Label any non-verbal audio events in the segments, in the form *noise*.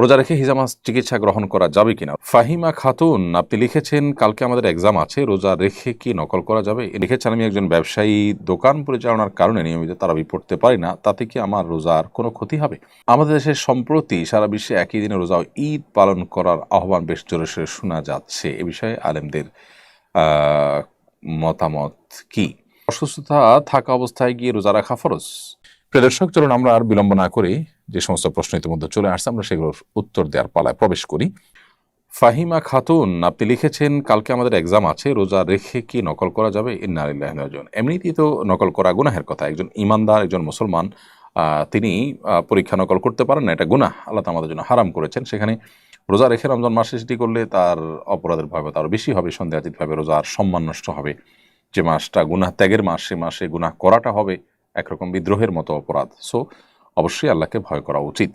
রোজা রেখে হিজামা চিকিৎসা গ্রহণ করা যাবে কিনা? ফাহিমা খাতুন, আপনি লিখেছেন, কালকে আমাদের এক্সাম আছে, রোজা রেখে কি নকল করা যাবে? লিখেছেন, আমি একজন ব্যবসায়ী, দোকান পরিচালনার কারণে নিয়মিত তারাবি পড়তে পারি না, তাতে কি আমার রোজার কোনো ক্ষতি হবে? আমাদের দেশে সম্প্রতি সারা বিশ্বে একই দিনে রোজা ঈদ পালন করার আহ্বান বেশ জোরে সোরে শোনা যাচ্ছে। এ বিষয়ে আলেমদের মতামত কি? অসুস্থতা থাকা অবস্থায় গিয়ে রোজা রাখা ফরজ? প্রিয় দর্শক, চলুন আমরা আর বিলম্ব না করে। যে সমস্ত প্রশ্ন ইতিমধ্যে চলে আসছে, আমরা সেগুলোর উত্তর দেওয়ার পালায় প্রবেশ করি। ফাহিমা খাতুন, আপনি লিখেছেন, কালকে আমাদের এক্সাম আছে, রোজা রেখে কি নকল করা যাবে? ইন্নারিল্লাহজন এমনিতেই তো নকল করা গুনাহের কথা। একজন ইমানদার, একজন মুসলমান তিনি পরীক্ষা নকল করতে পারেন না, এটা গুনাহ। আল্লাহ আমাদের জন্য হারাম করেছেন। সেখানে রোজা রেখে রমজান মাসে সেটি করলে তার অপরাধের ভাবে তার বেশি হবে, সন্দেহাতীতভাবে রোজার সম্মান নষ্ট হবে। যে মাসটা গুনাহ ত্যাগের মাস, সে মাসে গুনাহ করাটা হবে। একরকম বিদ্রোহের মতো অপরাধ। সো অবশ্যই আল্লাহকে ভয় করা উচিত।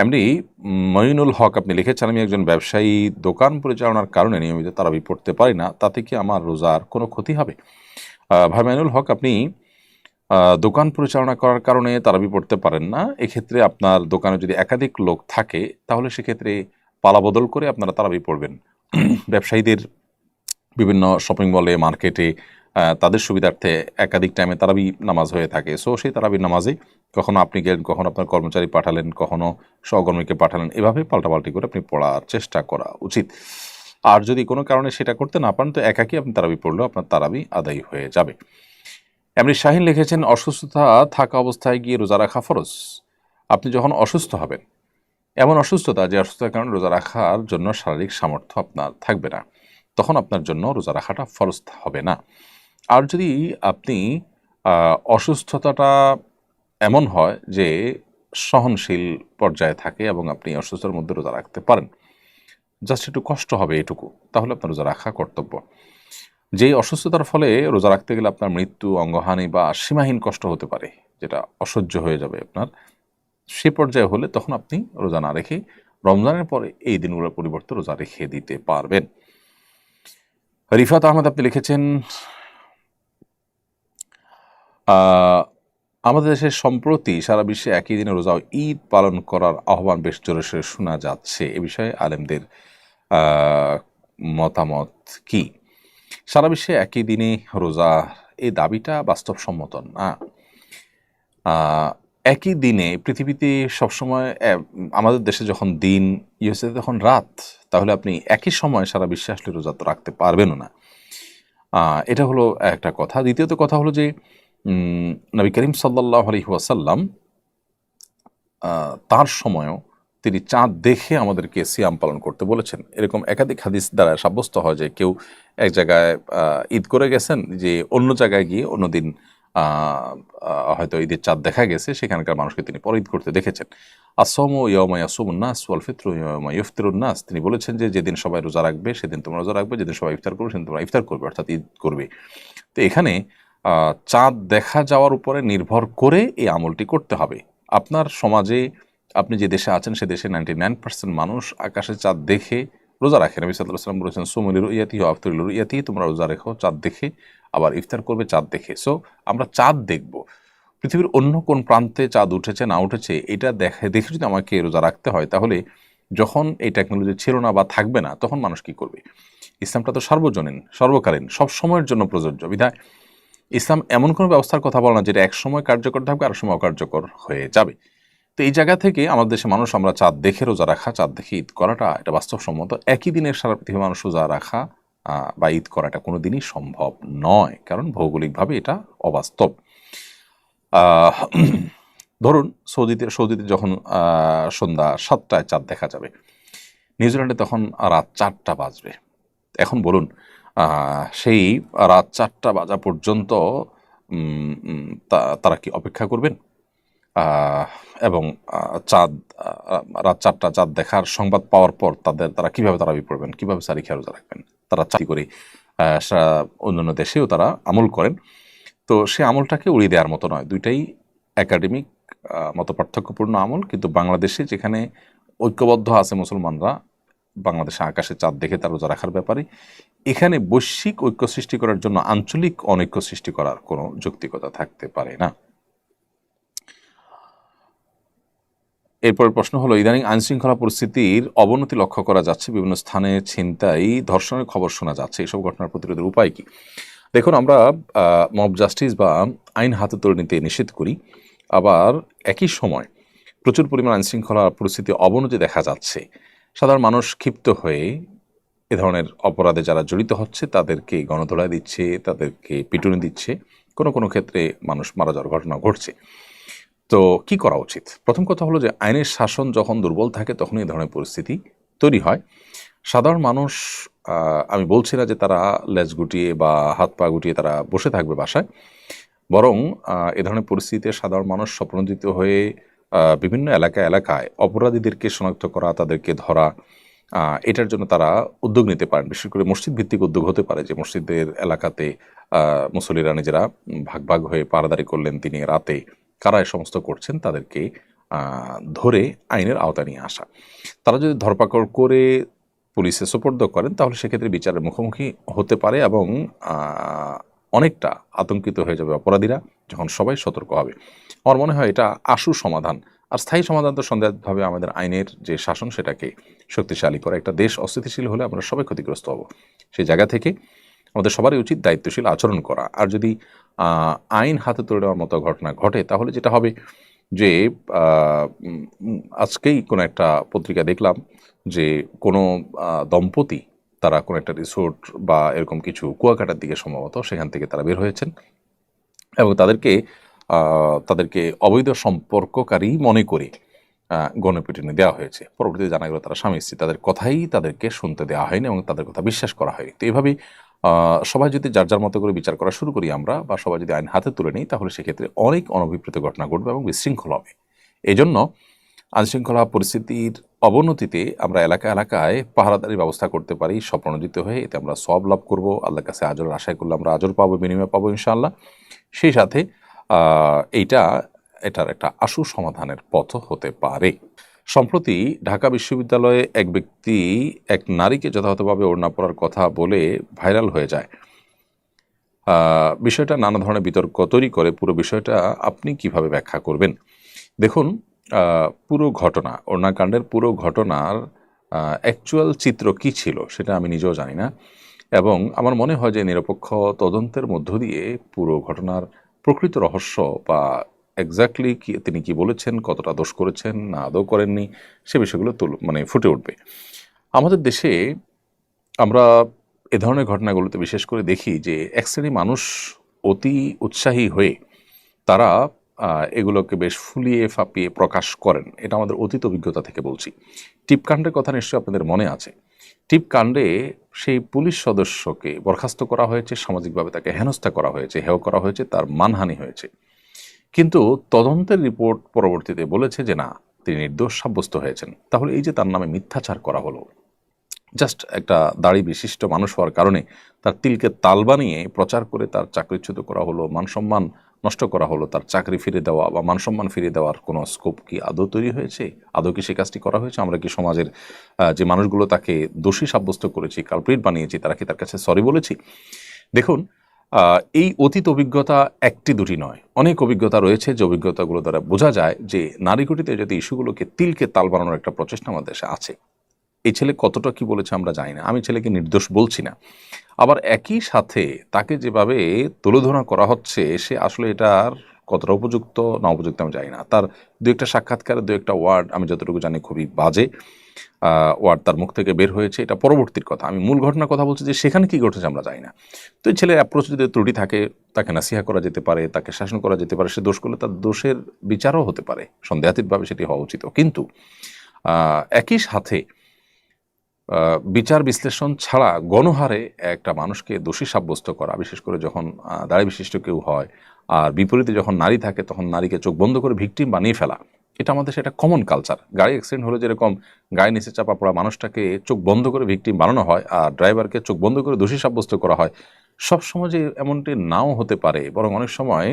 এমনি, মঈনুল হক আপনি লিখেছেন, আমি একজন ব্যবসায়ী, দোকান পরিচালনার কারণে নিয়মিত তারাবি পড়তে পারি না, তাতে কি আমার রোজার কোনো ক্ষতি হবে? ভাই মাইনুল হক, আপনি দোকান পরিচালনা করার কারণে তারাবি পড়তে পারেন না, এক্ষেত্রে আপনার দোকানে যদি একাধিক লোক থাকে, তাহলে সেক্ষেত্রে পালা বদল করে আপনারা তারাবি পড়বেন। *clears throat* ব্যবসায়ীদের বিভিন্ন শপিং মলে, মার্কেটে তাদের সুবিধার্থে একাধিক টাইমে তারাবি নামাজ হয়ে থাকে। সো সেই তারাবির নামাজে কখনো আপনি গেলেন, কখনো আপনার কর্মচারী পাঠালেন, কখনো সহকর্মীকে পাঠালেন, এভাবে পাল্টাপাল্টি করে আপনি পড়ার চেষ্টা করা উচিত। আর যদি কোনো কারণে সেটা করতে না পারেন, তো একাকি আপনি তারাবি পড়লেও আপনার তারাবি আদায় হয়ে যাবে। এমনি শাহিন লিখেছেন, অসুস্থতা থাকা অবস্থায় গিয়ে রোজা রাখা ফরজ। আপনি যখন অসুস্থ হবেন, এমন অসুস্থতা যে অসুস্থতার কারণে রোজা রাখার জন্য শারীরিক সামর্থ্য আপনার থাকবে না। তখন আপনার জন্য রোজা রাখাটা ফরজ হবে না। আর যদি আপনি অসুস্থতাটা এমন হয় যে সহনশীল পর্যায়ে থাকে এবং আপনি অসুস্থতার মধ্যে রোজা রাখতে পারেন জাস্ট একটু কষ্ট হবে এটুকু, তাহলে আপনার রোজা রাখা কর্তব্য। যেই অসুস্থতার ফলে রোজা রাখতে গেলে আপনার মৃত্যু, অঙ্গহানি বা সীমাহীন কষ্ট হতে পারে, যেটা অসহ্য হয়ে যাবে আপনার, সে পর্যায়ে হলে তখন আপনি রোজা না রেখে রমজানের পরে এই দিনগুলোর পরিবর্তে রোজা রেখে দিতে পারবেন। রিফাত আহমেদ, আপনি লিখেছেন আমাদের দেশে সম্প্রতি সারা বিশ্বে একই দিনে রোজা ঈদ পালন করার আহ্বান বেশ জোরে সোরে শোনা যাচ্ছে। এ বিষয়ে আলেমদের মতামত কি? সারা বিশ্বে একই দিনে রোজা এই দাবিটা বাস্তবসম্মত না। একই দিনে পৃথিবীতে সবসময় আমাদের দেশে যখন দিন, ইউএসএ তখন রাত, তাহলে আপনি একই সময় সারা বিশ্বে আসলে রোজা তো রাখতে পারবেনও না। এটা হলো একটা কথা। দ্বিতীয়ত কথা হলো যে নবী করিম সাল্লাহ আলহি ওয়াসাল্লাম তার সময়ও তিনি চাঁদ দেখে আমাদেরকে সিয়াম পালন করতে বলেছেন। এরকম একাধিক হাদিস দ্বারা সাব্যস্ত হয় যে কেউ এক জায়গায় ঈদ করে গেছেন, যে অন্য জায়গায় গিয়ে অন্যদিন হয়তো ঈদের চাঁদ দেখা গেছে, সেখানকার মানুষকে তিনি পর ঈদ করতে দেখেছেন। আসম ইয়মা ইয়াসুমুন্নাস ওয়াল ফিত্র ইয়মা ইফতিরুন্নাস তিনি বলেছেন যে যেদিন সবাই রোজা রাখবে, সেদিন তোমরা রোজা রাখবে, যেদিন সবাই ইফতার করবে, সেদিন তোমরা ইফতার করবে, অর্থাৎ ঈদ করবে। তো এখানে চাঁদ দেখা যাওয়ার উপরে নির্ভর করে এই আমলটি করতে হবে। আপনার সমাজে আপনি যে দেশে আছেন, সে দেশে নাইনটি নাইন পার্সেন্ট মানুষ আকাশে চাঁদ দেখে রোজা রাখে। নবী সাল্লাহ সাল্লাম বলেছেন সুমলির ইয়াতি ও আফতরিল ইয়াতি তোমরা রোজা রেখো, চাঁদ দেখে, আবার ইফতার করবে, চাঁদ দেখে। সো আমরা চাঁদ দেখব। পৃথিবীর অন্য কোন প্রান্তে চাঁদ উঠেছে, না উঠেছে, এটা দেখে দেখে যদি আমাকে রোজা রাখতে হয়, তাহলে যখন এই টেকনোলজি ছিল না বা থাকবে না, তখন মানুষ কি করবে? ইসলামটা তো সর্বজনীন, সর্বকালীন সব সময়ের জন্য প্রযোজ্য। বিধায় ইসলাম এমন কোনো ব্যবস্থার কথা বলে না যেটা এক সময় কার্যকর থাকবে আর সময় অকার্যকর হয়ে যাবে। তো এই জায়গা থেকে আমাদের দেশে মানুষ আমরা চাঁদ দেখে রোজা রাখা, চাঁদ দেখে ঈদ করাটা এটা বাস্তবসম্মত। একই দিনের সারা পৃথিবীর মানুষ রোজা রাখা বা ঈদ করাটা কোনো দিনই সম্ভব নয়, কারণ ভৌগোলিকভাবে এটা অবাস্তব। ধরুন সৌদিতে সৌদিতে যখন সন্ধ্যা সাতটায় চাঁদ দেখা যাবে, নিউজিল্যান্ডে তখন রাত চারটা বাজবে। এখন বলুন সেই রাত চারটা বাজা পর্যন্ত তারা কি অপেক্ষা করবেন? এবং চাঁদ রাত চারটা চাঁদ দেখার সংবাদ পাওয়ার পর তাদের, তারা কীভাবে তারা পড়বেন? কীভাবে সারি খেয়াল রোজা রাখবেন? তারা চাকরি করে অন্যান্য দেশেও তারা আমল করেন। তো সে আমলটাকে উড়িয়ে দেওয়ার মতো নয়। দুইটাই একাডেমিক মত পার্থক্যপূর্ণ আমল। কিন্তু বাংলাদেশে যেখানে ঐক্যবদ্ধ আছে মুসলমানরা বাংলাদেশে আকাশে চাঁদ দেখে তার রোজা রাখার ব্যাপারে। এখানে বৈশ্বিক ঐক্য সৃষ্টি করার জন্য আঞ্চলিক অনৈক্য সৃষ্টি করার কোনো যৌক্তিকতা থাকতে পারে না। এরপর প্রশ্ন হলো, ইদানিং আইন শৃঙ্খলা পরিস্থিতির অবনতি লক্ষ্য করা যাচ্ছে, বিভিন্ন স্থানে ছিনতাই, ধর্ষণের খবর শোনা যাচ্ছে, এসব ঘটনার প্রতিরোধের উপায় কি? দেখুন, আমরা মব জাস্টিস বা আইন হাতে তুলে নিতে নিষেধ করি। আবার একই সময় প্রচুর পরিমাণ আইন শৃঙ্খলা পরিস্থিতি অবনতি দেখা যাচ্ছে। সাধারণ মানুষ ক্ষিপ্ত হয়ে এ ধরনের অপরাধে যারা জড়িত হচ্ছে, তাদেরকে গণধোলাই দিচ্ছে, তাদেরকে পিটুনি দিচ্ছে। কোনো কোনো ক্ষেত্রে মানুষ মারা যাওয়ার ঘটনা ঘটছে। তো কি করা উচিত? প্রথম কথা হলো যে, আইনের শাসন যখন দুর্বল থাকে, তখন এই ধরনের পরিস্থিতি তৈরি হয়। সাধারণ মানুষ আমি বলছি না যে তারা লেজ গুটিয়ে বা হাত পা গুটিয়ে তারা বসে থাকবে বাসায়। বরং এ ধরনের পরিস্থিতিতে সাধারণ মানুষ স্বপ্নদিত হয়ে বিভিন্ন এলাকা এলাকায় অপরাধীদেরকে শনাক্ত করা, তাদেরকে ধরা এটার জন্য তারা উদ্যোগ নিতে পারেন। বিশেষ করে মসজিদ ভিত্তিক উদ্যোগ হতে পারে, যে মসজিদের এলাকাতে মুসলিরা নিজেরা ভাগ ভাগ হয়ে পারাদারি করলেন তিনি রাতে। কারা এ সমস্ত করছেন তাদেরকে ধরে আইনের আওতা নিয়ে আসা। তারা যদি ধরপাকড় করে পুলিশে সোপর্দ করেন, তাহলে সেক্ষেত্রে বিচারের মুখোমুখি হতে পারে এবং অনেকটা আতঙ্কিত হয়ে যাবে অপরাধীরা যখন সবাই সতর্ক হবে। আমার মনে হয় এটা আশু সমাধান। আর স্থায়ী সমাধান তো সন্দেহভাবে আমাদের আইনের যে শাসন সেটাকে শক্তিশালী করে। একটা দেশ অস্থিতিশীল হলে আমরা সবাই ক্ষতিগ্রস্ত হব। সেই জায়গা থেকে আমাদের সবারই উচিত দায়িত্বশীল আচরণ করা। আর যদি আইন হাতে তুলে দেওয়ার মতো ঘটনা ঘটে, তাহলে যেটা হবে যে আজকেই কোনো একটা পত্রিকা দেখলাম যে কোনো দম্পতি তারা কোনো একটা রিসোর্ট বা এরকম কিছু কুয়াকাটার দিকে সম্ভবত সেখান থেকে তারা বের হয়েছেন এবং তাদেরকে তাদেরকে অবৈধ সম্পর্ককারী মনে করে গণপিটুনি দেওয়া হয়েছে। পরবর্তীতে জানা গেল তারা স্বামী স্ত্রী, তাদের কথাই তাদেরকে শুনতে দেওয়া হয়নি এবং তাদের কথা বিশ্বাস করা হয়নি। তো এইভাবেই সবাই যদি যার যার মতো করে বিচার করা শুরু করি আমরা বা সবাই যদি আইন হাতে তুলে নিই তাহলে সেক্ষেত্রে অনেক অনভিপ্রেত ঘটনা ঘটবে এবং বিশৃঙ্খল হবে। এই জন্য আইনশৃঙ্খলা পরিস্থিতির অবনতিতে আমরা এলাকা এলাকায় পাহারাদারির ব্যবস্থা করতে পারি স্বপ্নজিত হয়ে এতে আমরা সব লাভ করব। আল্লাহর কাছে আজর আশায় করলে আমরা আজর পাবো, বিনিময় পাবো ইনশাআল্লাহ। সেই সাথে এইটা, এটার একটা আশু সমাধানের পথ হতে পারে। সম্প্রতি ঢাকা বিশ্ববিদ্যালয়ে এক ব্যক্তি এক নারীকে যথাযথভাবে ওড়না পড়ার কথা বলে ভাইরাল হয়ে যায়। বিষয়টা নানা ধরনের বিতর্ক তৈরি করে। পুরো বিষয়টা আপনি কীভাবে ব্যাখ্যা করবেন? দেখুন পুরো ঘটনা ওড়নাকাণ্ডের পুরো ঘটনার অ্যাকচুয়াল চিত্র কি ছিল সেটা আমি নিজেও জানি না। এবং আমার মনে হয় যে নিরপেক্ষ তদন্তের মধ্য দিয়ে পুরো ঘটনার প্রকৃত রহস্য বা এক্স্যাক্টলি কি, তিনি কি বলেছেন, কতটা দোষ করেছেন, না আদৌ করেননি, সে বিষয়গুলো তুল মানে ফুটে উঠবে। আমাদের দেশে আমরা এ ধরনের ঘটনাগুলোতে বিশেষ করে দেখি যে এক শ্রেণি মানুষ অতি উৎসাহী হয়ে তারা এগুলোকে বেশ ফুলিয়ে ফাঁপিয়ে প্রকাশ করেন। এটা আমাদের অতীত অভিজ্ঞতা থেকে বলছি। টিপকাণ্ডের কথা নিশ্চয়ই আপনাদের মনে আছে। টিপকাণ্ডে সেই পুলিশ সদস্যকে বরখাস্ত করা হয়েছে, সামাজিকভাবে তাকে হেনস্থা করা হয়েছে, হেয় করা হয়েছে, তার মানহানি হয়েছে। কিন্তু তদন্তের রিপোর্ট পরবর্তীতে বলেছে যে না, তিনি নির্দোষ সাব্যস্ত হয়েছেন। তাহলে এই যে তার নামে মিথ্যাচার করা হলো, জাস্ট একটা দাড়ি বিশিষ্ট মানুষ হওয়ার কারণে তার তিলকে তাল বানিয়ে প্রচার করে তার চাকরিচ্যুত করা হলো, মান সম্মান নষ্ট করা হলো, তার চাকরি ফিরে দেওয়া বা মানসম্মান ফিরে দেওয়ার কোনো স্কোপ কি আদৌ তৈরি হয়েছে? আদৌ কি সে কাজটি করা হয়েছে? আমরা কি সমাজের যে মানুষগুলো তাকে দোষী সাব্যস্ত করেছি কালপ্রিট বানিয়েছি, তারা কি তার কাছে সরি বলেছি? দেখুন এই অতীত অভিজ্ঞতা একটি দুটি নয়। অনেক অভিজ্ঞতা রয়েছে যে অভিজ্ঞতাগুলো দ্বারা বোঝা যায় যে নারীকুটিতে যদি ইস্যুগুলোকে তিলকে তাল বানানোর একটা প্রচেষ্টা আমাদের দেশে আছে। এই ছেলে কতটা কি বলেছে আমরা জানি না। আমি ছেলেকে নির্দোষ বলছি না। আবার একই সাথে তাকে যেভাবে তুলোধনা করা হচ্ছে, সে আসলে এটার কতটা উপযুক্ত না উপযুক্ত আমি জানি না। তার দু একটা সাক্ষাৎকারের দু একটা ওয়ার্ড আমি যতটুকু জানি খুবই বাজে ওয়ার্ড তার মুখ থেকে বের হয়েছে। এটা পরবর্তীর কথা। আমি মূল ঘটনার কথা বলছি যে সেখানে কি ঘটেছে আমরা জানি না। তো এই ছেলের অ্যাপ্রোচ যদি ত্রুটি থাকে, তাকে নাসিহা করা যেতে পারে, তাকে শাসন করা যেতে পারে, সে দোষ করলে তার দোষের বিচারও হতে পারে। সন্দেহাতীতভাবে সেটি হওয়া উচিত। কিন্তু একই সাথে বিচার বিশ্লেষণ ছাড়া গণহারে একটা মানুষকে দোষী সাব্যস্ত করা, বিশেষ করে যখন দাড়ি বিশিষ্ট কেউ হয় আর বিপরীতে যখন নারী থাকে তখন নারীকে চোখ বন্ধ করে ভিকটিম বানিয়ে ফেলা। এটা আমাদের সেটা কমন কালচার গাড়ি অ্যাক্সিডেন্ট হলে যেরকম গায়ে নিচে চাপা পড়া মানুষটাকে চোখ বন্ধ করে ভিকটিম বানানো হয় আর ড্রাইভারকে চোখ বন্ধ করে দোষী সাব্যস্ত করা হয় সব সময় যে এমনটি নাও হতে পারে, বরং অনেক সময়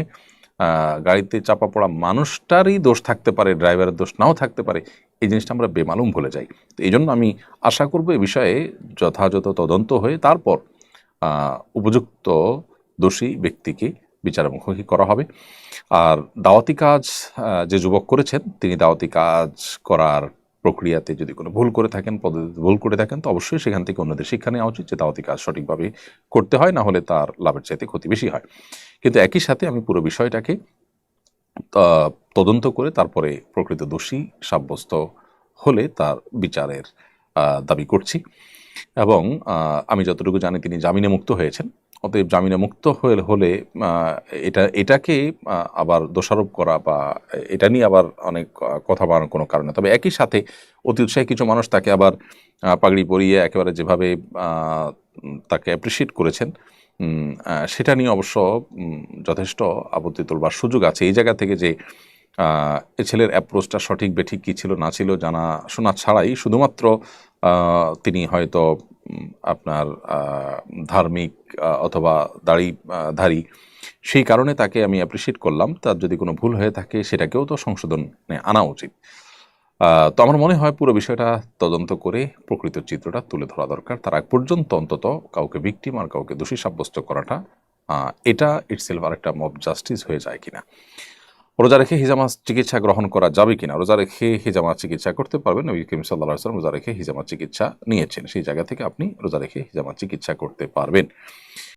গাড়িতে চাপা পড়া মানুষটারই দোষ থাকতে পারে ড্রাইভারের দোষ নাও থাকতে পারে, এই জিনিসটা আমরা বেমালুম ভুলে যাই। তো এই জন্য আমি আশা করব এ বিষয়ে যথাযথ তদন্ত হয়ে তারপর উপযুক্ত দোষী ব্যক্তিকে বিচারের মুখোমুখি করা হবে। আর দাওয়াতি কাজ যে যুবক করেছেন, তিনি দাওয়াতি কাজ করার প্রক্রিয়াতে যদি কোনো ভুল করে থাকেন, পদ্ধতিতে ভুল করে থাকেন, তো অবশ্যই সেখান থেকে অন্যদের শিক্ষা নেওয়া উচিত যে দাওয়াতি কাজ সঠিকভাবে করতে হয়, না হলে তার লাভের চাইতে ক্ষতি বেশি হয়। কিন্তু একই সাথে আমি পুরো বিষয়টাকে তদন্ত করে তারপরে প্রকৃত দোষী সাব্যস্ত হলে তার বিচারের দাবি করছি। এবং আমি যতটুকু জানি তিনি জামিনে মুক্ত হয়েছেন। অতএব জামিনে মুক্ত হয়ে হলে এটা, এটাকে আবার দোষারোপ করা বা এটা নিয়ে আবার অনেক কথা বাড়ানোর কোনো কারণে তবে একই সাথে অতি উৎসাহী কিছু মানুষ তাকে আবার পাগড়ি পরিয়ে একেবারে যেভাবে তাকে অ্যাপ্রিসিয়েট করেছেন সেটা নিয়ে অবশ্য যথেষ্ট আপত্তি তোলবার সুযোগ আছে। এই জায়গা থেকে যে এ ছেলের অ্যাপ্রোচটা সঠিক বেঠিক কী ছিল না ছিল জানা, শোনা ছাড়াই শুধুমাত্র তিনি হয়তো আপনার ধার্মিক অথবা দাড়ি ধারী, সেই কারণে তাকে আমি অ্যাপ্রিসিয়েট করলাম। তার যদি কোনো ভুল হয়ে থাকে সেটাকেও তো সংশোধনে আনা উচিত। তো আমার মনে হয় পুরো বিষয়টা তদন্ত করে প্রকৃত চিত্রটা তুলে ধরা দরকার। তার আগ পর্যন্ত অন্তত কাউকে ভিকটিম আর কাউকে দোষী সাব্যস্ত করাটা এটা ইটসেলফ আর একটা মব জাস্টিস হয়ে যায় কিনা। রোজা রেখে হিজামা চিকিৎসা গ্রহণ করা যাবে কিনা? রোজা রেখে হিজামা চিকিৎসা করতে পারবেন নবী করিম সাল্লাহ আসলাম রোজা রেখে হিজামা চিকিৎসা নিয়েছেন। সেই জায়গা থেকে আপনি রোজা রেখে হিজামা চিকিৎসা করতে পারবেন।